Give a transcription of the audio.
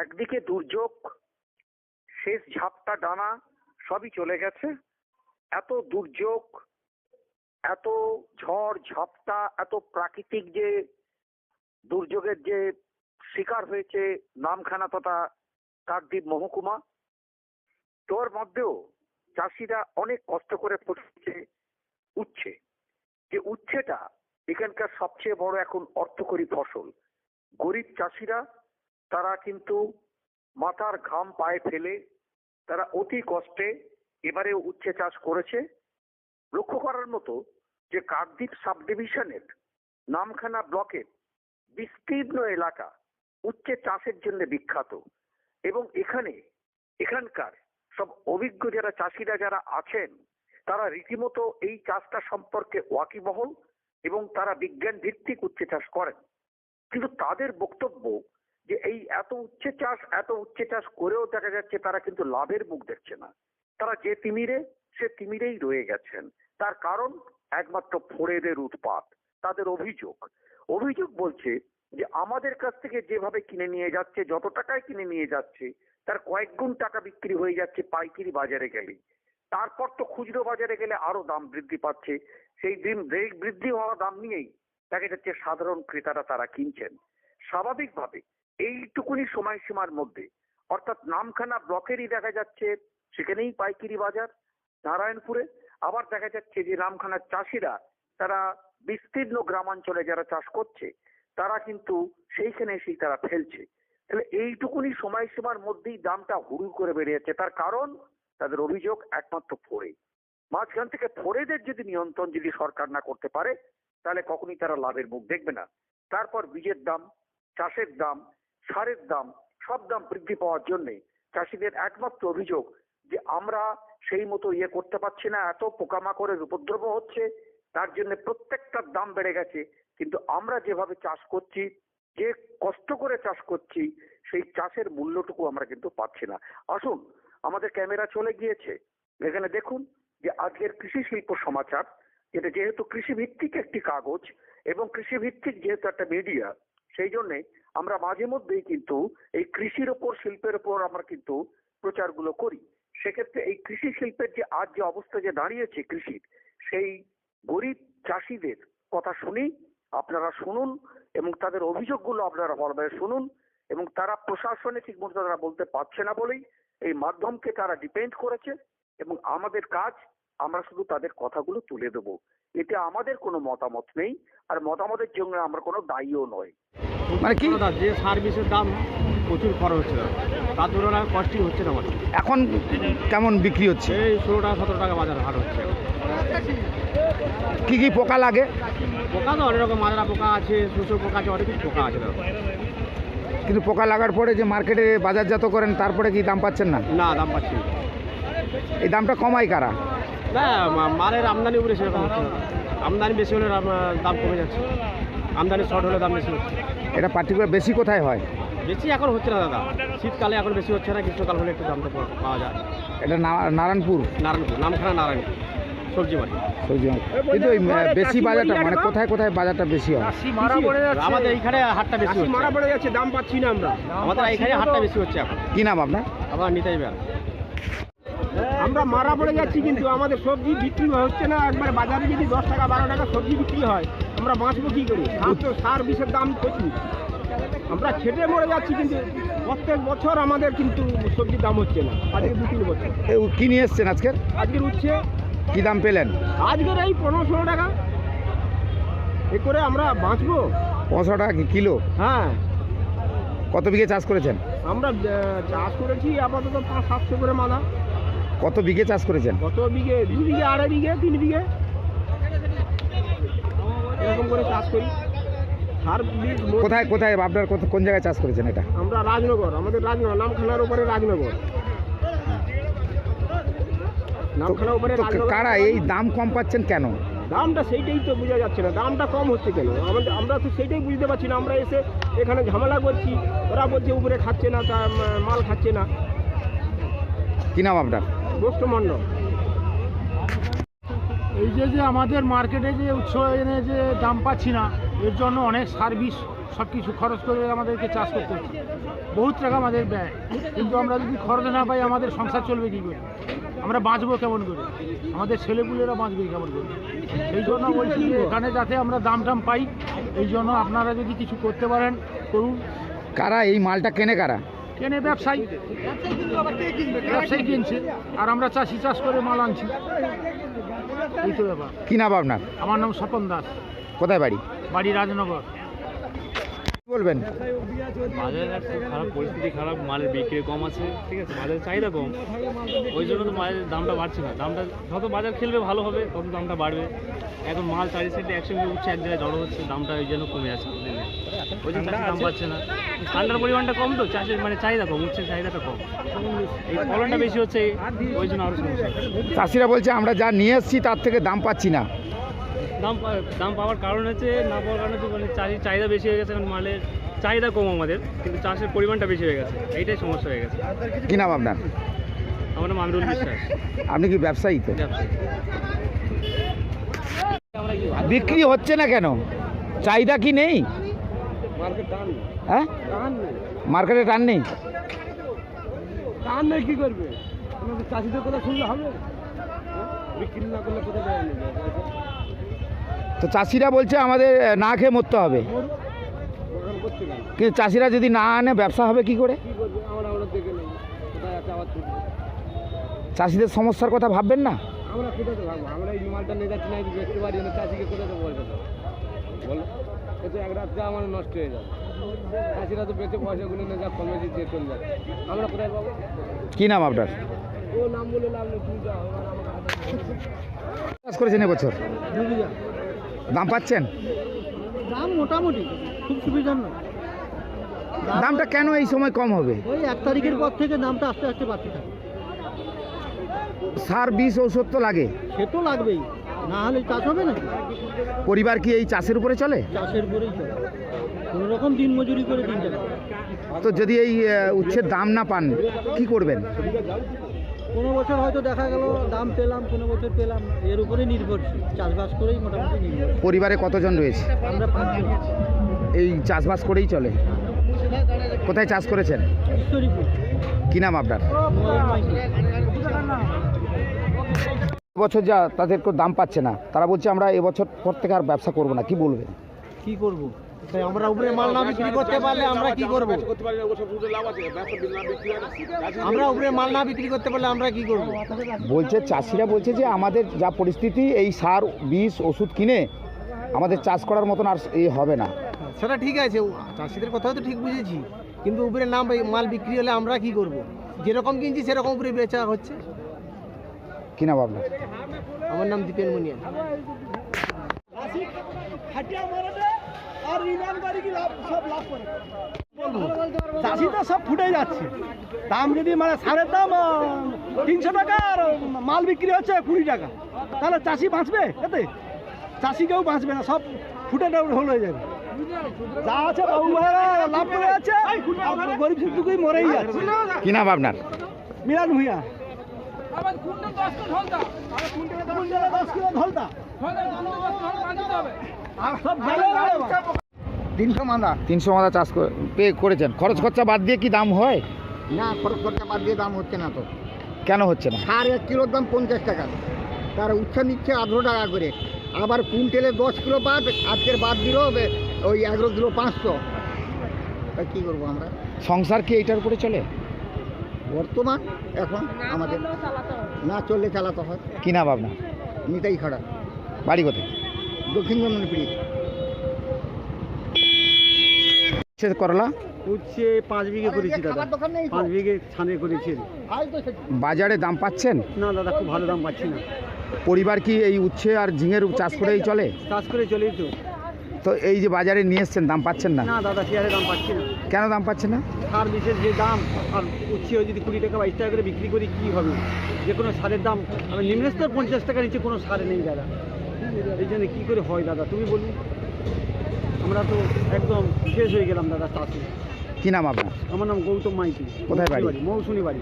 একদিকে দুর্যোগ, শেষ ঝাপটা ডানা, সবই চলে গেছে। এত দুর্যোগ, এত ঝড় ঝাপটা, এত প্রাকৃতিক যে দুর্যোগের যে শিকার হয়েছে নামখানা তথা কাকদ্বীপ মহকুমা, তোর মধ্যেও চাষিরা অনেক কষ্ট করে পড়ছে উচ্ছে। যে উচ্ছেটা এখানকার সবচেয়ে বড় এখন অর্থকরী ফসল। গরিব চাষিরা তারা কিন্তু মাথার ঘাম পায়ে ফেলে, তারা অতি কষ্টে এবারে উচ্ছে চাষ করেছে। লক্ষ্য করার মতো যে কাকদ্বীপ সাব ডিভিশনের নামখানা ব্লকের বিস্তীর্ণ এলাকা উচ্ছে চাষের জন্য বিখ্যাত এবং এখানে এখানকার সব অভিজ্ঞ যারা চাষিরা যারা আছেন, তারা রীতিমতো এই চাষটা সম্পর্কে ওয়াকিবহল এবং তারা বিজ্ঞান ভিত্তিক উচ্ছে চাষ করেন। কিন্তু তাদের বক্তব্য যে এই এত উচ্ছে চাষ, এত উচ্ছে চাষ করেও দেখা যাচ্ছে তারা কিন্তু লাভের মুখ দেখছে না। তারা যে তিমিরে, সে তিমিরেই রয়ে গেছেন। তার কারণ একমাত্র ফোড়েদের উৎপাত, তাদের অভিযোগ। অভিযোগ বলছে যে আমাদের কাছ থেকে যেভাবে কিনে নিয়ে যাচ্ছে, যত টাকায় কিনে নিয়ে যাচ্ছে, তার কয়েক গুণ টাকা বিক্রি হয়ে যাচ্ছে পাইকারি বাজারে গেলেই তারপর তো খুচরো বাজারে গেলে আরও দাম বৃদ্ধি পাচ্ছে। সেই দিন বৃদ্ধি হওয়া দাম নিয়েই দেখা যাচ্ছে সাধারণ ক্রেতারা তারা কিনছেন। স্বাভাবিকভাবে এইটুকুনি সময়সীমার মধ্যে। অর্থাৎ নামখানা ব্লকেরই দেখা যাচ্ছে সেখানেই পাইকারি বাজার, নারায়ণপুরে। আবার দেখা যাচ্ছে যে নামখানার চাষিরা, তারা বিস্তীর্ণ গ্রামাঞ্চলে যারা চাষ করছে, তারা কিন্তু সেইখানে এসেই তারা ফেলছে। তাহলে এইটুকুনি সময়সীমার মধ্যেই দামটা হুড়ু করে বেড়ে যাচ্ছে তার কারণ, তাদের অভিযোগ একমাত্র ফোরে। মাঝখান থেকে ফোরেদের যদি নিয়ন্ত্রণ যদি সরকার না করতে পারে, তাহলে কখনই তারা লাভের মুখ দেখবে না। তারপর বীজের দাম, চাষের দাম সারের দাম, সব দাম বৃদ্ধি পাওয়ার জন্য চাষিদের একমাত্র অভিযোগ যে আমরা সেই মতো ইয়ে করতে পারছি না, এত পোকামাকড়ের উপদ্রব হচ্ছে, তার জন্য প্রত্যেকটার দাম বেড়ে গেছে। কিন্তু আমরা যেভাবে চাষ করছি, যে কষ্ট করে চাষ করছি, সেই চাষের মূল্যটুকু আমরা কিন্তু পাচ্ছি না। আসুন, আমাদের ক্যামেরা চলে গিয়েছে। এখানে দেখুন যে আজকের কৃষি শিল্প সমাচার, যেটা যেহেতু কৃষি ভিত্তিক একটি কাগজ এবং কৃষি ভিত্তিক যেহেতু একটা মিডিয়া সেই জন্যে আমরা মাঝে মধ্যেই কিন্তু এই কৃষির ওপর, শিল্পের ওপর আমরা কিন্তু প্রচারগুলো করি। সেক্ষেত্রে এই কৃষি শিল্পের যে আজ যে অবস্থা যে দাঁড়িয়েছে কৃষির, সেই গরিব চাষিদের কথা শুনি, আপনারা শুনুন এবং তাদের অভিযোগগুলো আপনারা ভালোভাবে শুনুন এবং তারা প্রশাসনে ঠিক মতো তারা বলতে পারছে না বলেই এই মাধ্যমকে তারা ডিপেন্ড করেছে এবং আমাদের কাজ আমরা শুধু তাদের কথাগুলো তুলে দেবো। এতে আমাদের কোনো মতামত নেই আর মতামতের জন্য আমরা কোনো দায়ীও নয় মানে কি? দাদা যে সার্ভিসের দাম প্রচুর খরচ হচ্ছে তার তুলনায় কস্টিং হচ্ছে না আমাদের। এখন কেমন বিক্রি হচ্ছে? এই ষোলো টাকা সতেরো টাকা বাজার হাট হচ্ছে। কি কি পোকা লাগে? পোকা তো অনেক রকম মাজরা পোকা আছে শুষ্ক পোকা আছে অনেক কিছু পোকা আছে দাদা। কিন্তু পোকা লাগার পরে যে মার্কেটে বাজারজাত করেন তারপরে কি দাম পাচ্ছেন না? না দাম পাচ্ছি না। এই দামটা কমায় কারা? না মালের আমদানি উপরে সেরকম আমদানি বেশি হলে দাম কমে যাচ্ছে। আমদানি শর্ট হলে দাম বেশি হচ্ছে। এটা পার্টিকুলার বেশি কোথায় হয়? বেশি এখন হচ্ছে না দাদা। শীতকালে এখন বেশি হচ্ছে না গ্রীষ্মকাল হলে একটু দামটা পাওয়া- পাওয়া যায়। এটা নারায়ণপুর? নারায়ণপুর নামখানা নারায়ণপুর সবজি সবজি মার্কেট। কিন্তু ওই বেশি বাজারটা মানে কোথায় কোথায় বাজারটা বেশি হয়? আমাদের এইখানে হাটটা বেশি হচ্ছে মারা পড়ে যাচ্ছে দাম পাচ্ছি না আমরা। আমাদের এইখানে হাটটা বেশি হচ্ছে এখন। কি নাম আপনার? আবার নিতেই বেড়া আমরা মারা পড়ে যাচ্ছি কিন্তু আমাদের সবজি বিক্রি হচ্ছে না। একবার বাজারে যদি দশ টাকা বারো টাকা সবজি বিক্রি হয় আমরা বাঁচবো কি করে? সার বিষের দাম প্রচুর। আমরা খেটে মরে যাচ্ছি কিন্তু প্রত্যেক বছর আমাদের কিন্তু সবজির দাম হচ্ছে না। আজকে দু তিন বছর। কি নিয়ে এসছেন আজকে? আজকের উচ্ছে কি দাম পেলেন? আজকের এই পনেরো ষোলো টাকা। এ করে আমরা বাঁচবো। পনেরোশো টাকা কিলো? হ্যাঁ। কত বিঘে চাষ করেছেন? আমরা চাষ করেছি আপাতত পাঁচ সাতশো করে মালা। কত বিঘে চাষ করেছেন? কত বিঘে? দু বিঘে আড়াই বিঘে তিন বিঘে। এরকম করে চাষ করি। সার বীজ কোথায় কোথায় আপনার কোথা- কোন জায়গায় চাষ করেছেন এটা? আমরা রাজনগর আমাদের রাজনগর নামখানার উপরে রাজনগর। নামখানার উপরে তো রাজনগর। কারা এই দাম কম পাচ্ছেন কেন? দামটা সেইটাই তো বোঝা যাচ্ছে না। দামটা কম হচ্ছে কেন? আমাদের আমরা তো সেইটাই বুঝতে পারছি না। আমরা এসে এখানে ঝামেলা করছি। ওরা বলছে উপরে খাচ্ছে না তা মাল খাচ্ছে না। কি নাম আপনার? এই যে যে আমাদের মার্কেটে যে উৎস এনে যে দাম পাচ্ছি না, এর জন্য অনেক সার্ভিস সব কিছু খরচ করে আমাদেরকে চাষ করতে হচ্ছে। বহুত টাকা আমাদের ব্যয়। কিন্তু আমরা যদি খরচ না পাই, আমাদের সংসার চলবে কী করে? আমরা বাঁচবো কেমন করে? আমাদের ছেলেপুলেরা বাঁচবে কেমন করে? সেই জন্য বলছি যে এখানে যাতে আমরা দাম টাম পাই, এই জন্য আপনারা যদি কিছু করতে পারেন, করুন। কারা? এই মালটা কেনে কারা? কেনে ব্যবসায়ী। ব্যবসায়ী কিনছে। আর আমরা চাষি চাষ করে মাল আনছি। এই তো ব্যাপার। কি নাম আপনার? আমার নাম স্বপন দাস। কোথায় বাড়ি? বাড়ি রাজনগর। বলবেন? বাজারের একটা খারাপ পরিস্থিতি খারাপ মালের বিক্রি কম আছে ঠিক আছে? বাজারের চাহিদা কম। ওই জন্য তো মালের দামটা বাড়ছে না। দামটা যত বাজার খেলবে ভালো হবে তত দামটা বাড়বে। এখন মাল চারি সাইডে একসঙ্গে উঠছে এক জায়গায় জড়ো হচ্ছে দামটা ওই জন্য কমে যাচ্ছে। দিনে। ওই জন্য চাষির দাম পাচ্ছে না। ঠান্ডার পরিমাণটা কম তো চাষের মানে চাহিদা কম উঠছে চাহিদাটা কম। এই ফলনটা বেশি হচ্ছে ওই জন্য আরও সমস্যা চাষিরা বলছে আমরা যা নিয়ে এসেছি তার থেকে দাম পাচ্ছি না। দাম পা- দাম পাওয়ার কারণ হচ্ছে না পাওয়ার কারণ হচ্ছে মানে চাষির চাহিদা বেশি হয়ে গেছে এখন মালের চাহিদা কম আমাদের কিন্তু চাষের পরিমাণটা বেশি হয়ে গেছে এইটাই সমস্যা হয়ে গেছে। কি নাম আপনার? আমার নাম আমিরুল বিশ্বাস। আপনি কি ব্যবসায়ী তো? বিক্রি হচ্ছে না কেন? চাহিদা কি নেই? হ্যাঁ? মার্কেটে টান নেই? টান নেই কী করবে? চাষিদের কথা শুনলে হবে? হ্যাঁ? বিক্রি না করলে কোথায় তো চাষিরা বলছে আমাদের না খেয়ে মরতে হবে। কিন্তু চাষিরা যদি না আনে ব্যবসা হবে কি করে? কোথায় চাষিদের সমস্যার কথা ভাববেন না? আমরা কোথাতে ভাববো। আমরা এই মালটা নিয়ে যাচ্ছি না এই পারি না চাষিকে কোথাতে বলবে বলো। এ তো এক রাত্রে আমার নষ্ট হয়ে যাবে। চাষিরা তো বেঁচে পয়সাগুলো নিয়ে যা কমে দিয়ে চলে যাচ্ছে আমরা কোথায় পাবো? কি নাম আপনার? ও নাম বলে লাভ নেই তুমি যাও চাষ করেছেন এবছর? দাম পাচ্ছেন? দাম মোটামুটি খুব সুবিধার নয়। দামটা কেন এই সময় কম হবে? ওই এক তারিখের পর থেকে দামটা আস্তে আস্তে বাড়তে থাকে। সার বিষ ঔষধ তো লাগে। সে তো লাগবেই। না হলে চাষ হবে নাকি? পরিবার কি এই চাষের উপরে চলে? চাষের উপরেই চলে। কোনো রকম দিন মজুরি করে দিন যাবে তো যদি এই আহ, উচ্ছের দাম না পান কি করবেন? কোনো বছর হয়তো দেখা গেল দাম পেলাম কোনো বছর পেলাম না। এর উপরে নির্ভরশীল। চাষবাস করেই মোটামুটি নির্ভর পরিবারে কতজন রয়েছে? আমরা পাঁচজন এই চাষবাস করেই চলে? কোথায় চাষ করেছেন? ঈশ্বরীপুর। কি নাম আপনার? মাইতি। বছর যা তাদের দাম পাচ্ছে না। তারা বলছে আমরা এবছর পর থেকে আর ব্যবসা করব না। কি বলবেন কি করব? আমরা উপরে মাল না বিক্রি করতে পারলে আমরা কি করব? আমরা উপরে মাল না বিক্রি করতে পারলে আমরা কি করব? বলছে চাষিরা বলছে যে আমাদের যা পরিস্থিতি এই সার বিষ ওষুধ কিনে আমাদের চাষ করার মতন আর এ হবে না। সেটা ঠিক আছে চাষিদের কথাও তো ঠিক বুঝেছি। কিন্তু উপরে নাম মাল বিক্রি হলে আমরা কি করব? যেরকম কিনছি সেরকম উপরে বেচা হচ্ছে। কি নাম আপনার? আমার নাম দীপেন মুনিয়া। চাষি তো সব ফুটে যাচ্ছে। দাম যদি মানে সারের দাম তিনশো টাকা আর মাল বিক্রি হচ্ছে কুড়ি টাকা। তাহলে চাষি বাঁচবে এতে? চাষি কেউ বাঁচবে না সব ফুটে হল হয়ে যাবে। যা আছে বাবু ভাইরা লাভ করে গরিব মরেই যাচ্ছে। কি নাম আপনার? মিরান ভুইয়া। তিনশো মাদা তিনশো মাদা চাষ করে- পে করেছেন। খরচ খরচা বাদ দিয়ে কি দাম হয়? না খরচ খরচা বাদ দিয়ে দাম হচ্ছে না তো। কেন হচ্ছে না? সার এক কিলোর দাম পঞ্চাশ টাকা। তার উচ্ছা নিচ্ছে আঠেরো টাকা করে। আবার কুইন্টেলে দশ কিলো বাদ আজকের বাদ দিল ওই এগারো কিলো পাঁচশো। তা কী করব আমরা? সংসার কি এইটার উপরে চলে? বর্তমান এখন আমাদের না চললে চালাতে হয়। কি নাম আপনার? নিতাই খাড়া। বাড়ি কোথায়? দক্ষিণ জন্মপিড়ি করলা? উচ্ছে পাঁচ বিঘে করেছি দাদা। পাঁচ বিঘে ছানে করেছি। বাজারে দাম পাচ্ছেন? না দাদা খুব ভালো দাম পাচ্ছি না। পরিবার কি এই উচ্ছে আর ঝিঙের চাষ করেই চলে? চাষ করে চলেই তো। তো এই যে বাজারে নিয়ে এসছেন দাম পাচ্ছেন না? না দাদা শেয়ারে দাম পাচ্ছি না। কেন দাম পাচ্ছে না? সার বিশেষ যে দাম আর উচ্ছে যদি কুড়ি টাকা বাইশ টাকা করে বিক্রি করি কী হবে? যে কোনো সারের দাম আমি নিম্নস্তর পঞ্চাশ টাকা নিচে কোনো সার নেই দাদা। এই জন্য কী করে হয় দাদা তুমি বলুন। আমরা তো একদম শেষ হয়ে গেলাম দাদা চাষে। কী নাম আপনার? আমার নাম গৌতম মাইতি। কোথায় বাড়ি? মৌসুমি বাড়ি।